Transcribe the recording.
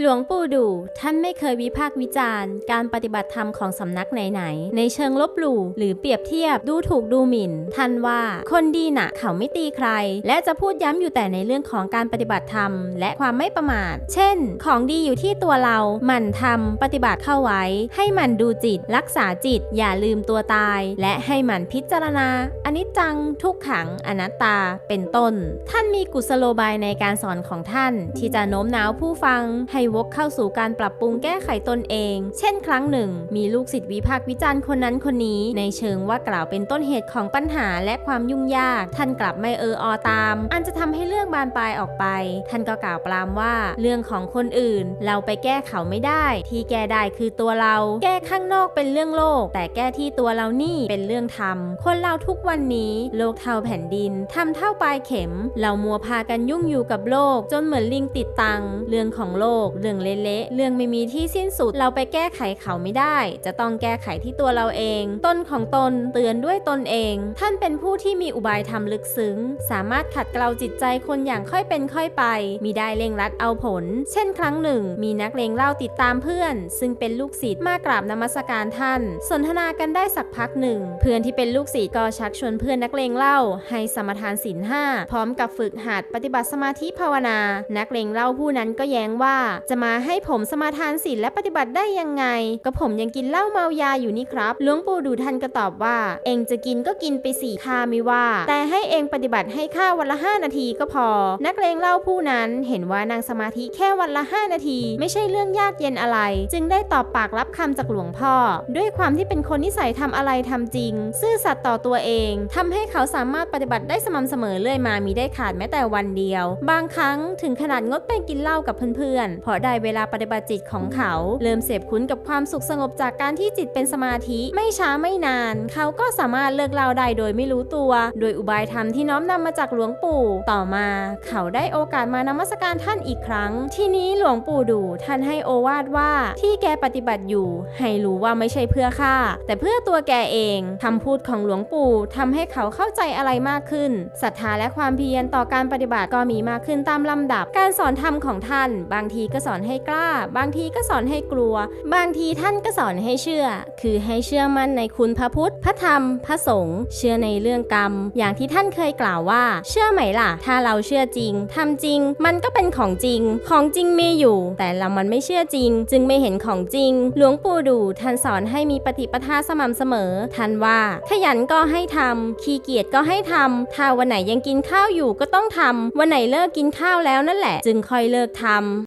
หลวงปู่ดูท่านไม่เคยวิพากษ์วิจารณ์ การปฏิบัติธรรมของสำนักไหนๆในเชิงลบหลู่หรือเปรียบเทียบดูถูกดูหมิ่น ท่านว่าคนดีน่ะ เขาไม่ตีใคร และจะพูดย้ำอยู่แต่ในเรื่องของการปฏิบัติธรรม และความไม่ประมาท เช่น ของดีอยู่ที่ตัวเราหมั่นทำปฏิบัติเข้าไว้ ให้หมันดูจิต รักษาจิต อย่าลืมตัวตาย และให้หมันพิจารณาอนิจจังทุกขังอนัตตา เป็นต้น ท่านมีกุศโลบายในการสอนของท่าน ที่จะโน้มน้าวผู้ฟังให้วกเข้าสู่การปรับปรุงแก้ไขตนเอง เช่นครั้งหนึ่ง มีลูกศิษย์วิพากษ์วิจารณ์คนนั้นคนนี้ ในเชิงว่ากล่าวเป็นต้นเหตุของปัญหาและความยุ่งยาก ท่านกลับไม่เอออตาม อันจะทำให้เรื่องบานปลายออกไป ท่านก็กล่าวปรามว่า เรื่องของคนอื่น เราไปแก้เขาไม่ได้ ที่แก้ได้คือตัวเรา แก้ข้างนอกเป็นเรื่องโลก แต่แก้ที่ตัวเรานี่เป็นเรื่องธรรม คนเราทุกวันนี้ โลกเท่าแผ่นดินทำเท่าปลายเข็ม เรามัวพากันยุ่งอยู่กับโลก จนเหมือนลิงติดตัง เรื่องของโลกเรื่องเละๆเรื่องไม่มีที่สิ้นสุดเราไปแก้ไขเขาไม่ได้ จะต้องแก้ไขที่ตัวเราเอง ตนของตนเตือนด้วยตนเอง ท่านเป็นผู้ที่มีอุบายธรรมลึกซึ้ง สามารถขัดเกลาจิตใจคนอย่างค่อยเป็นค่อยไปมีได้เร่งรัดเอาผล เช่น ครั้งหนึ่ง มีนักเลงเล่าติดตามเพื่อน ซึ่งเป็นลูกศิษย์มากราบนมัสการท่าน สนทนากันได้สักพักหนึ่ง เพื่อนที่เป็นลูกศิษย์ก็ชักชวนเพื่อนนักเลงเล่า ให้สมทานศีลห้าพร้อมกับฝึกหัดปฏิบัติสมาธิภาวนา นักเลงเล่าผู้นั้นก็แย้งว่าจะมาให้ผมสมาทานศีลและปฏิบัติได้ยังไง ก็ผมยังกินเหล้าเมายาอยู่นี่ครับหลวงปู่ดูท่านก็ตอบว่า เองจะกินก็กินไปสี่ข้าไม่ว่า แต่ให้เองปฏิบัติให้ข้าวันละ 5 นาทีก็พอ นักเลงเล่าผู้นั้นเห็นว่านั่งสมาธิแค่วันละ 5 นาที ไม่ใช่เรื่องยากเย็นอะไร จึงได้ตอบปากรับคำจากหลวงพ่อ ด้วยความที่เป็นคนนิสัยทำอะไรทำจริง ซื่อสัตย์ต่อตัวเองทำให้เขาสามารถปฏิบัติได้สม่ำเสมอเรื่อยมามีได้ขาดแม้แต่วันเดียว บางครั้งถึงขนาดงดไปกินเหล้ากับเพื่อนๆเพราะได้เวลาปฏิบัติจิตของเขา เริ่มเสพคุ้นกับความสุขสงบจากการที่จิตเป็นสมาธิไม่ช้าไม่นาน เขาก็สามารถเลิกเล้าได้โดยไม่รู้ตัว โดยอุบายธรรมที่น้อมนำมาจากหลวงปู่ ต่อมา เขาได้โอกาสมานมัสการท่านอีกครั้ง ที่นี้หลวงปู่ดูท่านให้โอวาทว่าที่แกปฏิบัติอยู่ ให้รู้ว่าไม่ใช่เพื่อข้าแต่เพื่อตัวแกเองคำพูดของหลวงปู่ทำให้เขาเข้าใจอะไรมากขึ้นศรัทธาและความเพียรต่อการปฏิบัติก็มีมากขึ้นตามลำดับ การสอนธรรมของท่าน บางทีก็สอนให้กล้า บางทีก็สอนให้กลัว บางทีท่านก็สอนให้เชื่อ คือให้เชื่อมั่นในคุณพระพุทธ พระธรรม พระสงฆ์เชื่อในเรื่องกรรม อย่างที่ท่านเคยกล่าวว่า เชื่อไหมล่ะ ถ้าเราเชื่อจริงทำจริง มันก็เป็นของจริง ของจริงมีอยู่ แต่เรามันไม่เชื่อจริง จึงไม่เห็นของจริง หลวงปู่ดูท่านสอนให้มีปฏิปทาสม่ำเสมอ ท่านว่า ขยันก็ให้ทำขี้เกียจก็ให้ทำถ้าวันไหนยังกินข้าวอยู่ก็ต้องทำวันไหนเลิกกินข้าวแล้วนั่นแหละ จึงค่อยเลิกทำ